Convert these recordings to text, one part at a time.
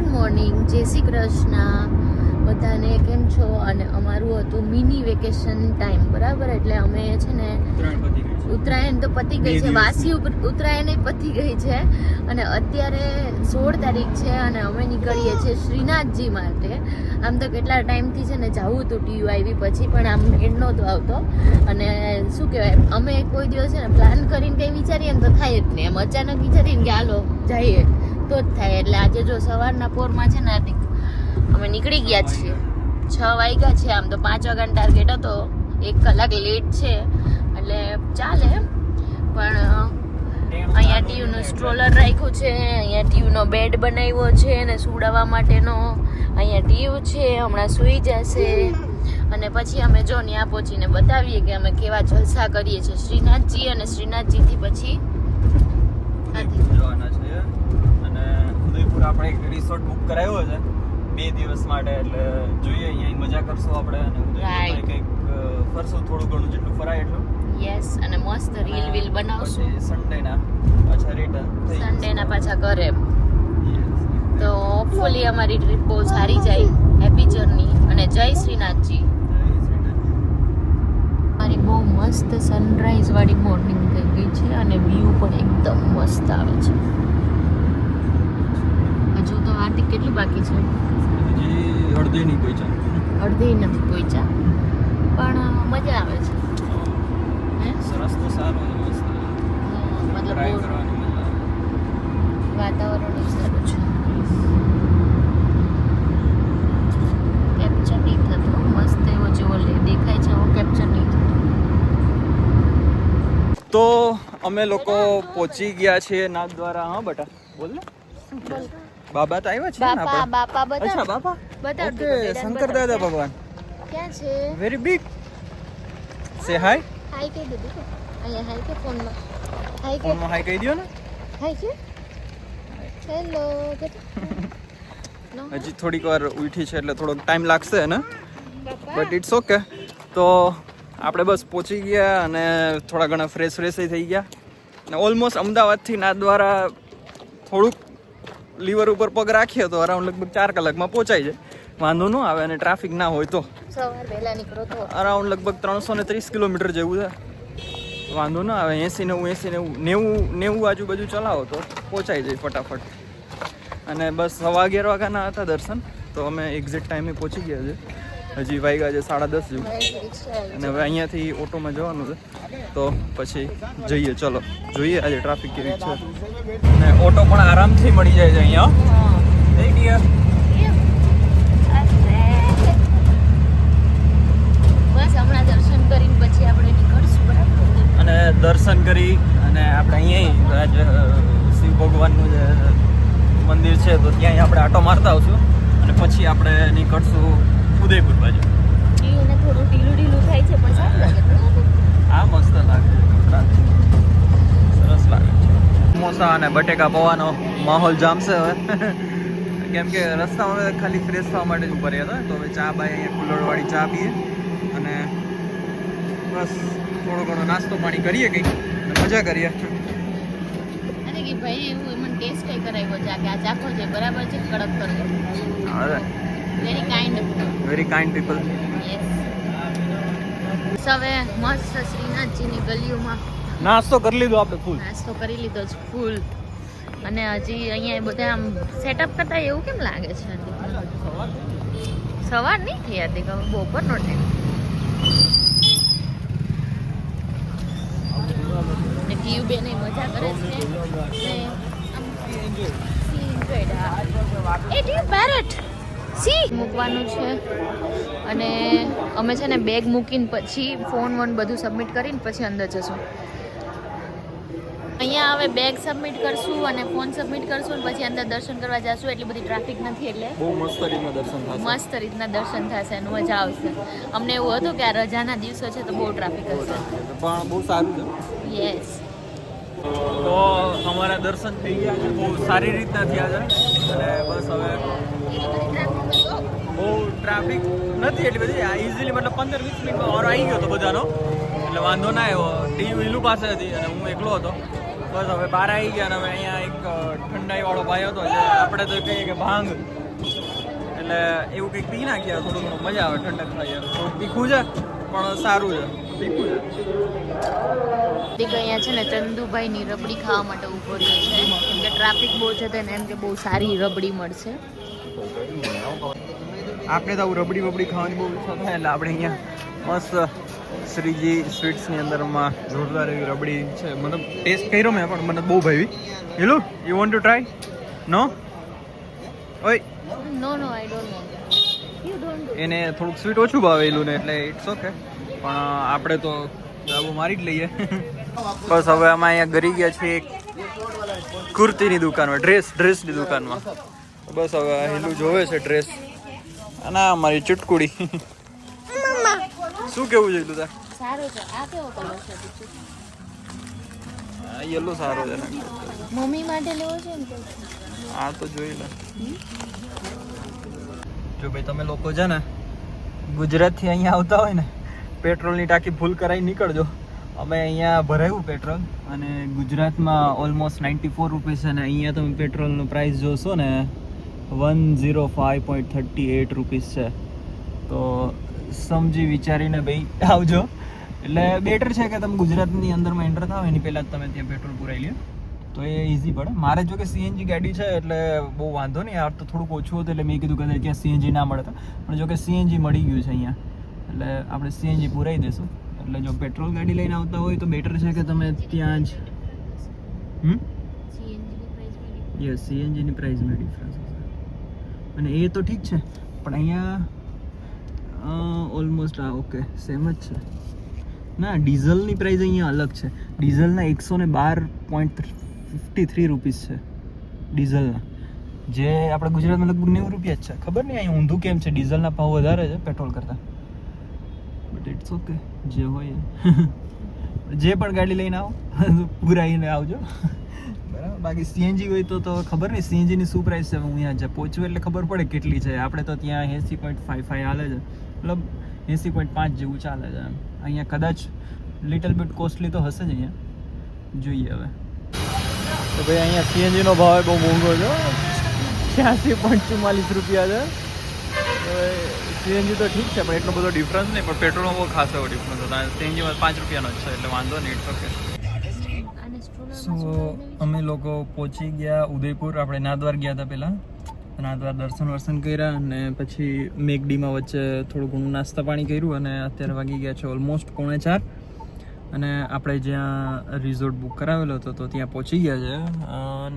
Good morning જય શ્રી કૃષ્ણ. બધાને કેમ છો? અને અમારું હતું મિની વેકેશન ટાઈમ બરાબર? એટલે અમે છે ને ઉત્તરાયણ તો પતી ગઈ છે વાસી ઉત્તરાયણ પતી ગઈ છે. અને અત્યારે સોળ તારીખ છે અને અમે નીકળીએ છીએ શ્રીનાથજી માટે. આમ તો કેટલા ટાઈમથી છે ને જવું હતું ટીયુ આવી પછી પણ આમ મેળ નહોતો આવતો. અને શું કહેવાય અમે કોઈ દિવસ છે ને પ્લાન કરીને કંઈ વિચારીએ ને તો થાય જ નહીં. એમ અચાનક વિચારીને કે હાલો જઈએ. તો જ થાય એટલે આજે જો સવારના પોરમાં છે ને અમે નીકળી ગયા છીએ. છ વાગ્યા છે આમ તો પાંચ વાગ્યાનો ટાર્ગેટ હતો. એક કલાક લેટ છે. એટલે ચાલે પણ અહીંયા ટીયુનું સ્ટ્રોલર રાખ્યું છે, અહીંયા ટીયુનો બેડ બનાવ્યો છે અને સુડાવવા માટેનો. અહીંયા ટીયુ છે, હમણાં સૂઈ જશે. અને પછી અમે જો ત્યાં પહોંચીને બતાવીએ કે અમે કેવા જલસા કરીએ છીએ. શ્રીનાથજી અને શ્રીનાથજીથી પછી ઉદયપુર જવાના છે અને ઉદયપુર આપણે એક રિસોર્ટ બુક કરાયો છે. બે દિવસ માટે એટલે જોઈએ અહીંયા મજા કરશું આપણે અને. ઉદયપુરમાં કંઈક ફરશું થોડું ઘણું જેટલું ફરાય એટલું. યસ અને મસ્ત રીલ વીલ બનાવશું. સન્ડે સન્ડેના પાછા રિટર્ન સન્ડેના પાછા ઘરે. તો હોપફુલી અમારી ટ્રીપ બહુ સારી જાય. હેપી જર્ની અને જય શ્રીનાથજી. મારી બહુ મસ્ત સનરાઈઝ વાળી મોર્નિંગ થઈ ગઈ છે અને વ્યૂ પણ એકદમ મસ્ત આવે છે. હજુ તો હાર્દિક કેટલી બાકી છે? અડધે નહીં પહોંચ્યા અડધે નથી પહોંચ્યા પણ મજા આવે છે. હે? સરસ તો સારો મતલબ. વાતાવરણ સારું છે. કેપ્ચર નહીં થતું. મસ્ત એવો જેવો લે દેખાય છે એવો કેપ્ચર નહીં થતું. તો અમે લોકો પહોંચી ગયા છીએ નાથ દ્વારા હા બટા? બોલ ને. બાબા તો આવ્યા છે ને બાપા બાપા અચ્છા બાપા? બતાવ ઓકે શંકર દાદા ભગવાન. ક્યાં છે? વેરી બિગ સે હાય હાય કહી દીધું તો. અહીંયા હાય કે ફોનમાં? હાય કે ફોનમાં હાય કહી દો ને. હાય કે? હેલો હજી થોડીક વાર ઉઠી છે એટલે થોડોક ટાઈમ લાગશે ને. બટ ઇટ્સ ઓકે તો આપણે બસ પહોંચી ગયા અને થોડા ઘણા ફ્રેશ ફ્રેશ થઈ ગયા. અને ઓલમોસ્ટ અમદાવાદથી ના દ્વારા થોડુંક લીવર ઉપર પગ રાખીએ તો અરાઉન્ડ લગભગ ચાર કલાકમાં પહોંચાઈ જાય. વાંધો ન આવે અને ટ્રાફિક ના હોય તો. અરાઉન્ડ લગભગ ત્રણસો ને ત્રીસ કિલોમીટર જેવું છે. વાંધો ના આવે એસી નેવું એસી નેવું નેવું નેવું આજુબાજુ ચલાવો તો પહોંચાઈ જાય ફટાફટ. અને બસ સવા અગિયાર વાગ્યાના હતા દર્શન તો અમે એક્ઝેક્ટ ટાઈમે પહોંચી ગયા છે હજી વાગ્યા છે સાડા દસ જેવું. અને હવે અહીંયાથી ઓટોમાં જવાનું છે. તો પછી જઈએ. ચલો જોઈએ આજે ટ્રાફિક કેવી છે. અને ઓટો પણ આરામથી મળી જાય છે અહીંયા. બસ દર્શન કરીને પછી આપણે નીકળશું બરાબર? અને દર્શન કરી અને આપણે અહીંયા શિવ ભગવાનનું જે મંદિર છે તો ત્યાં આપણે આટો મારતા આવશું. અને પછી આપણે નીકળશું ઉદયપુર બાજુ. એને થોડું ઢીલું ઢીલું થાય છે પણ સારું લાગે. આ મસ્ત લાગે. સરસ લાગે. છે સમોસા અને બટેકા પૌવાનો માહોલ જામશે હવે. કેમ કે રસ્તામાં ખાલી ફ્રેશ થવા માટે જ ઊભા રહ્યા હતા. તો હવે ચા બાય અહીંયા કુલરવાળી ચા પીએ અને બસ થોડો ઘણો નાસ્તો પાણી કરીએ કંઈક. મજા કરીએ. અરે કે ભાઈ એવું એમને ટેસ્ટ કઈ કરાવ્યો છે કે આ ચાખો છે બરાબર છે કડક કરવો? અરે very kind very kind people yes save મસ્ત શ્રીનાથજીની ગલીઓમાં નાસ્તો કરી લીધો આપણે ફૂલ નાસ્તો કરી લીધો છે ફૂલ અને હજી અહીંયા બધા આમ સેટઅપ કરતા એવું કેમ લાગે છે? સવાર નહીં થઈ હતી બપોરનો ટાઈમ ટીયુ બેન મજા કરે છે. ને. સી મૂકવાનું છે. અને અમે છે ને બેગ મૂકીને પછી ફોન વોન બધું સબમિટ કરીને પછી અંદર જશું. અહીંયા હવે બેગ સબમિટ કરશું અને ફોન સબમિટ કરશું અને પછી અંદર દર્શન કરવા જશું. એટલી બધી ટ્રાફિક નથી એટલે. બહુ મસ્ત રીતના દર્શન થશે. મસ્ત રીતના દર્શન થશે અને મજા આવશે. અમને એવું હતું કે આ રજાના દિવસો છે તો બહુ ટ્રાફિક હશે. પણ બહુ સારું છે. યસ તો અમારા દર્શન થઈ ગયા છે. બહુ સારી રીતના થયા છે. અને બસ હવે બહુ ટ્રાફિક નથી એટલી બધી. ઇઝીલી મતલબ પંદર વીસ મિનિટમાં ઓર આવી ગયો હતો બધાનો. એટલે વાંધો ના આવ્યો. ટીવી વિલુ પાસે હતી અને હું એકલો હતો. બસ હવે બહાર આવી ગયા અને હવે અહીંયા એક ઠંડાઈવાળો ઠંડાઈ વાળો ભાઈ હતો. આપણે તો કહીએ કે ભાંગ. એટલે એવું કંઈક પી નાખ્યા. થોડું ઘણું મજા આવે ઠંડક થાય થોડું તીખું છે, પણ સારું છે. તીખું છે. અહીંયા છે ને ચંદુભાઈની રબડી ખાવા માટે ઊભો રહ્યો છે. કે ટ્રાફિક બહુ છે તેને એમ કે બહુ સારી રબડી મળશે. આપણે તો આવું રબડી બબડી ખાવાની બહુ ઈચ્છા થાય એટલે આપણે અહીંયા મસ્ત શ્રીજી સ્વીટ્સની અંદરમાં જોરદાર એવી રબડી છે. મતલબ ટેસ્ટ કર્યો મેં પણ મને બહુ ભાવી. Hello you want to try no ઓય. No no I don't want you don't એને થોડુંક સ્વીટ ઓછું ભાવેલું ને એટલે ઇટ્સ ઓકે પણ આપણે તો દાબો મારી જ લઈએ. બસ હવે અમે અહીંયા ગરી ગયા છીએ એક કુર્તીની દુકાનમાં ડ્રેસ ડ્રેસની દુકાનમાં. બસ હવે હેલું જોવે છે ડ્રેસ અને આ મારી ચુટકુડી. શું કેવું હેલું તાર સારો છે આ કેવો કલર છે બીજું યલો સારો છે. ને મમ્મી માટે લેવો છે ને આ તો જોઈ લે. જો ભાઈ તમે લોકો છે ને ગુજરાતથી અહીંયા આવતા હોય ને પેટ્રોલની ટાંકી ફૂલ કરાવી નીકળજો. અમે અહીંયા ભરાયું પેટ્રોલ અને ગુજરાતમાં ઓલમોસ્ટ નાઇન્ટી ફોર રૂપીસ છે ને અહીંયા તમે પેટ્રોલનું પ્રાઇસ જોશો ને one zero five point thirty eight rupees છે. તો સમજી વિચારીને ભાઈ આવજો. એટલે બેટર છે કે તમે ગુજરાતની અંદરમાં એન્ટર થાવ એની પહેલાં જ તમે ત્યાં પેટ્રોલ પુરાઈ લ્યો. તો એ ઇઝી પડે. મારે જો કે સીએનજી ગાડી છે એટલે બહુ વાંધો નહીં. આ તો થોડુંક ઓછું હતું એટલે મેં કીધું કે ત્યાં સીએનજી ના મળતા પણ જો કે સીએનજી મળી ગયું છે અહીંયા. એટલે આપણે સીએનજી પુરાઈ દઈશું એટલે જો પેટ્રોલ ગાડી લઈને આવતા હોય તો બેટર છે કે તમે ત્યાં જ હમ? યસ સીએનજીની પ્રાઇસમાં ડિફરન્સ અને એ તો ઠીક છે, પણ અહીંયા ઓલમોસ્ટ આ ઓકે સેમ જ છે. ના, ડીઝલની પ્રાઇસ અહીંયા અલગ છે. ડીઝલના એકસો ને બાર પોઈન્ટ ફિફ્ટી થ્રી રૂપીસ છે, ડીઝલના. જે આપણે ગુજરાતમાં લગભગ નેવું રૂપિયા જ છે. ખબર નહીં અહીં ઊંધું કેમ છે? ડીઝલના ભાવ વધારે છે પેટ્રોલ કરતાં. બટ ઇટ્સ ઓકે જે હોય જે પણ ગાડી લઈને આવો, પૂરાઈને આવજો. બરાબર. બાકી સીએનજી હોય તો તો ખબર નહીં, સીએનજીની શું પ્રાઇસ છે? હું અહીંયા પહોંચ્યું પહોંચું એટલે ખબર પડે કેટલી છે. આપણે તો ત્યાં એંસી પોઈન્ટ ફાઇવ ફાઇવ હાલે છે. મતલબ એંસી પોઈન્ટ પાંચ જેવું ચાલે છે અહીંયા કદાચ લિટલ બિટ કોસ્ટલી તો હશે જ અહીંયા. જોઈએ હવે. તો ભાઈ અહીંયા સીએનજીનો ભાવ બહુ મોંઘો છે છ્યાસી પોઈન્ટ ચુમ્માલીસ રૂપિયા છે. સીએનજી તો ઠીક છે, પણ એટલો બધો ડિફરન્સ નહીં, પણ પેટ્રોલમાં બહુ ખાસો ડિફરન્સ હતો. સીએનજીમાં પાંચ રૂપિયાનો જ છે, એટલે વાંધો નહીં ઇટ્સ ઓકે સો અમે લોકો પહોંચી ગયા ઉદયપુર. આપણે નાદવાર ગયા હતા પહેલાં. નાદવાર દર્શન વર્શન કર્યા અને પછી મેગડીમાં વચ્ચે થોડું ઘણું નાસ્તા પાણી કર્યું અને અત્યારે વાગી ગયા છે ઓલમોસ્ટ પોણે ચાર. અને આપણે જ્યાં રિઝોર્ટ બુક કરાવેલો હતો તો ત્યાં પહોંચી ગયા છે.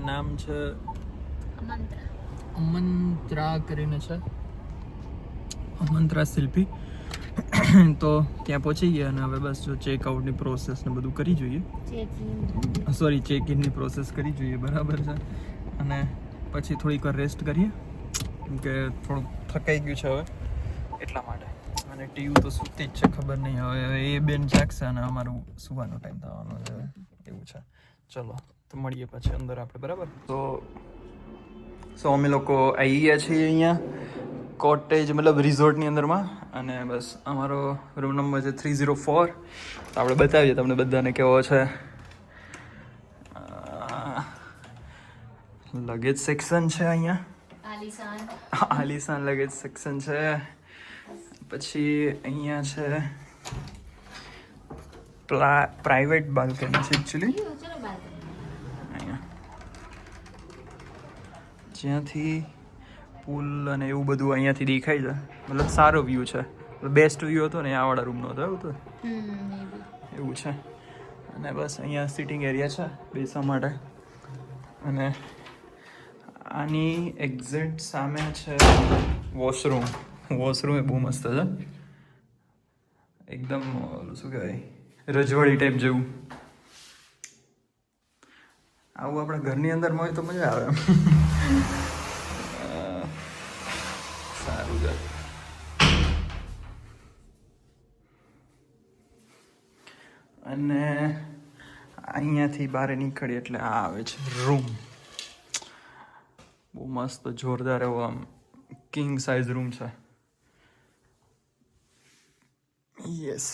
નામ છે? મંત્ર અમંત્રા કરીને છે. અમંત્રા શિલ્પી. તો ત્યાં પહોંચી ગયા અને હવે બસ જો ચેકઆઉટની પ્રોસેસ ને બધું કરી જોઈએ. સોરી ચેક ઇનની પ્રોસેસ કરી જોઈએ બરાબર છે. અને પછી થોડીક વાર રેસ્ટ કરીએ. કેમ કે થોડુંક થકાઈ ગયું છે હવે એટલા માટે. અને ટીવી તો સૂતી જ છે ખબર નહીં. હવે હવે એ બેન જાગશે અને અમારું સુવાનો ટાઈમ થવાનો છે એવું છે. ચલો તો મળીએ પછી અંદર આપણે બરાબર? તો સો અમે લોકો આવી ગયા છીએ અહીંયા. કોટેજ મતલબ રિઝોર્ટની અંદરમાં. અને બસ અમારો રૂમ નંબર છે થ્રી ઝીરો ફોર તો આપણે બતાવીએ તમને બધાને કેવો છે. લગેજ સેક્શન છે અહીંયા. આલિશાન. આલિશાન લગેજ સેક્શન છે. પછી અહીંયા છે પ્રાઇવેટ બાલ્કની છે એકચ્યુઅલી અહીંયા. જ્યાંથી પુલ અને એવું બધું અહીંયાથી દેખાય છે. મતલબ સારો વ્યૂ છે. બેસ્ટ વ્યૂ હતો ને આ વાળા રૂમનો હતો એવું તો? એવું છે. અને બસ અહીંયા સિટિંગ એરિયા છે બેસવા માટે. અને આની એક્ઝેક્ટ સામે છે વોશરૂમ વોશરૂમ એ બહુ મસ્ત છે. એકદમ શું કહેવાય રજવાડી ટાઈપ જેવું. આવું આપણા ઘરની અંદરમાં હોય તો મજા આવે. સારું છે અને અહીંયાથી બહાર નીકળી એટલે આ આવે છે રૂમ બહુ મસ્ત જોરદાર એવો આમ કિંગ સાઇઝ રૂમ છે. યસ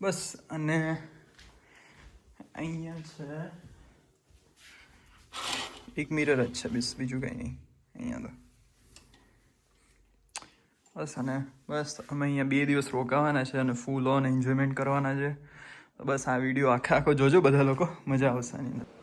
બસ, અને અહીંયા છે એક મિરર જ છે, બીસ, બીજું કંઈ નહીં, અહીંયા તો. બસ, અને બસ, અમે અહીંયા બે દિવસ રોકાવાના છે અને ફૂલ ઓન એન્જોયમેન્ટ કરવાના છે. બસ, આ વીડિયો આખા આખો જોજો બધા લોકો, મજા આવશે આની અંદર.